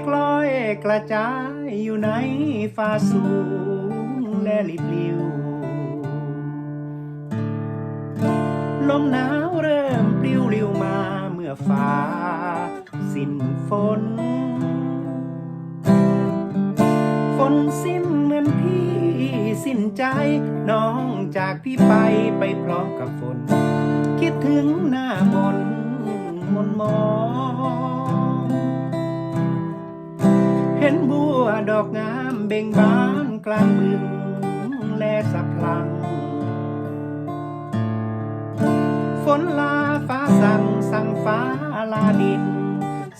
ฆลอยกระจายอยู่ในฟ้าสูงและลิบลิว ลมหนาวเริ่มปลิวลิวมาเมื่อฟ้า สิ้นฝน ฝนสิ้นเหมือนพี่สิ้นใจน้องจากพี่ไปไปพร้อมกับฝน คิดถึงหน้ามนมนมอ อกงามเบ่งบานกลางบึงและสะพลัง ฝนลาฟ้าสั่งสั่งฟ้าลาดิน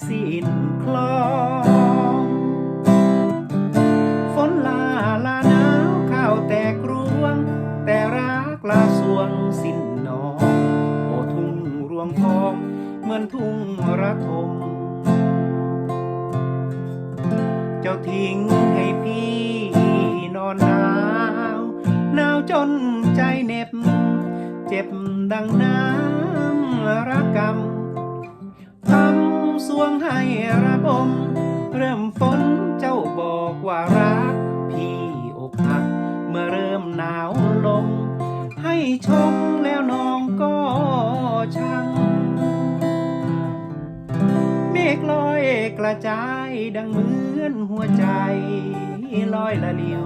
สิ้นคลอง ฝนลาลาหนาวข้าวแตกรวง แต่รักลาสวงสิ้นนอง โอทุ่งรวงทอง เหมือนทุ่งระทม เจ้าทิ้งให้พี่นอนหนาว หนาวจนใจเหน็บ เจ็บดังน้ำระกำทำสวงให้ระบม เริ่มฝนเจ้าบอกว่ารัก พี่อกหัก เมื่อเริ่มหนาวลง ให้ชม ระจายดังเหมือนหัวใจลอยละลิว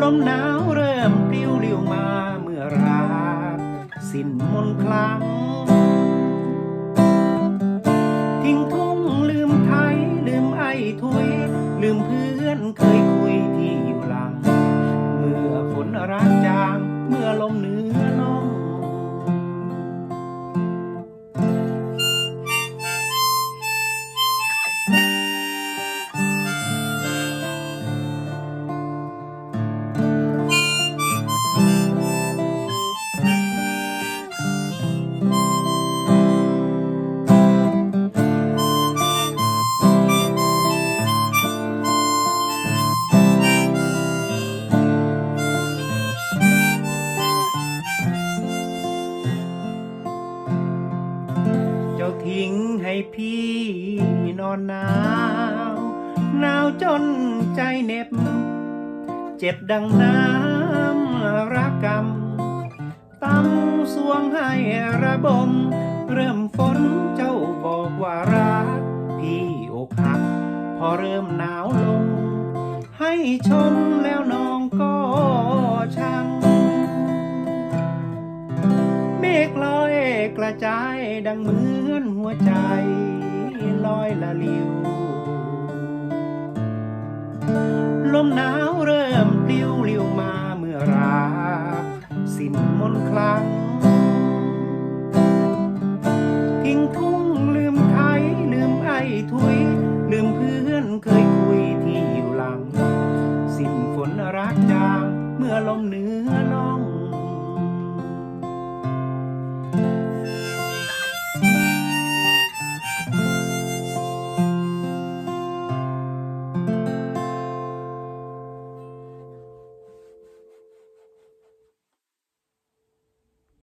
ลมหนาวเริ่มปลิวลิวมาเมื่อรักสิ้นมนคลัง ทิ้งทุ่งลืมไทยลืมไอ้ทุย ลืมเพื่อนเคยคุยที่อยู่หลัง เมื่อฝนรักจางเมื่อลมเหนือ ทิ้งให้พี่นอนหนาว หนาวจนใจเหน็บ เจ็บดังน้ำรักกำตั้งสวงให้ระบม เริ่มฝนเจ้าบอกว่ารัก พี่อกหัก พอเริ่มหนาวลง ให้ชมแล้วน้องก็ช่าง ระจายดังเหมือนหัวใจลอยละลิว ลมหนาวเริ่มปลิวลิวมาเมื่อรักสิ้นมนคลังทิ้งทุ่งลืมไทยลืมไอ้ทุย ลืมเพื่อนเคยคุยที่อยู่หลัง สิ้นฝนรักจางเมื่อลมเหนือลอง